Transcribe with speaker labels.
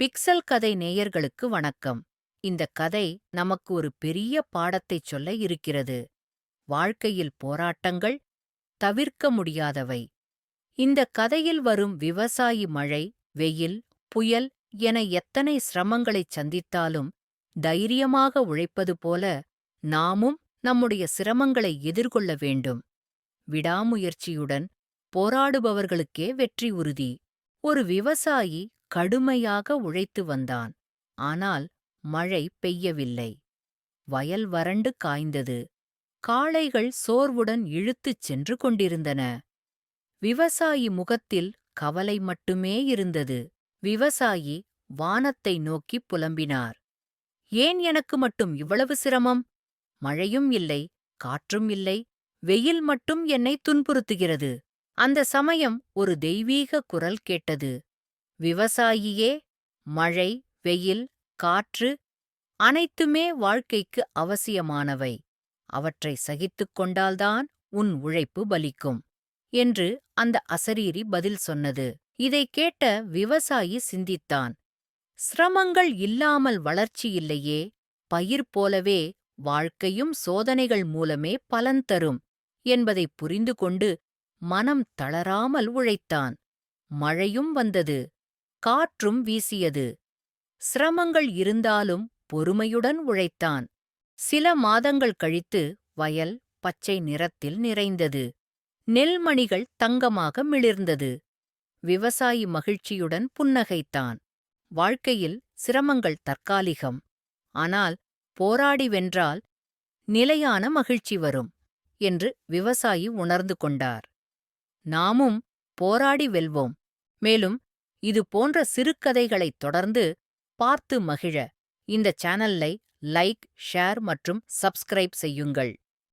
Speaker 1: Pixel கதை நேயர்களுக்கு வணக்கம். இந்த கதை நமக்கு ஒரு பெரிய பாடத்தைச் சொல்ல இருக்கிறது. வாழ்க்கையில் போராட்டங்கள் தவிர்க்க முடியாதவை. இந்த கதையில் வரும் விவசாயி மழை வெயில் புயல் என எத்தனை சிரமங்களைச் சந்தித்தாலும் தைரியமாக உழைப்பது போல நாமும் நம்முடைய சிரமங்களை எதிர்கொள்ள வேண்டும். விடாமுயற்சியுடன் போராடுபவர்களுக்கே வெற்றி உறுதி. ஒரு விவசாயி கடுமையாக உழைத்து வந்தான். ஆனால் மழை பெய்யவில்லை. வயல் வறண்டு காய்ந்தது. காளைகள் சோர்வுடன் இழுத்துச் சென்று கொண்டிருந்தன. விவசாயி முகத்தில் கவலை மட்டுமே இருந்தது. விவசாயி வானத்தை நோக்கி புலம்பினார். ஏன் எனக்கு மட்டும் இவ்வளவு சிரமம்? மழையும் இல்லை காற்றும் இல்லை வெயில் மட்டும் என்னை துன்புறுத்துகிறது. அந்த சமயம் ஒரு தெய்வீக குரல் கேட்டது. விவசாயியே மழை வெயில் காற்று அனைத்துமே வாழ்க்கைக்கு அவசியமானவை. அவற்றை சகித்துக் கொண்டால்தான் உன் உழைப்பு பலிக்கும் என்று அந்த அசரீரி பதில் சொன்னது. இதைக் கேட்ட விவசாயி சிந்தித்தான். சிரமங்கள் இல்லாமல் வளர்ச்சி இல்லையே பயிர் போலவே வாழ்க்கையும் சோதனைகள் மூலமே பலன் தரும் என்பதை புரிந்து கொண்டு மனம் தளராமல் உழைத்தான். மழையும் வந்தது. காற்றும் வீசியது. சிரமங்கள் இருந்தாலும் பொறுமையுடன் உழைத்தான். சில மாதங்கள் கழித்து வயல் பச்சை நிறத்தில் நிறைந்தது. நெல்மணிகள் தங்கமாக மிளிர்ந்தது. விவசாயி மகிழ்ச்சியுடன் புன்னகைத்தான். வாழ்க்கையில் சிரமங்கள் தற்காலிகம். ஆனால் போராடி வென்றால் நிலையான மகிழ்ச்சி வரும் என்று விவசாயி உணர்ந்து கொண்டார். நாமும் போராடி வெல்வோம். மேலும் இது போன்ற சிறுகதைகளைத் தொடர்ந்து பார்த்து மகிழ. இந்த சேனல்லை லைக் ஷேர் மற்றும் சப்ஸ்கிரைப் செய்யுங்கள்.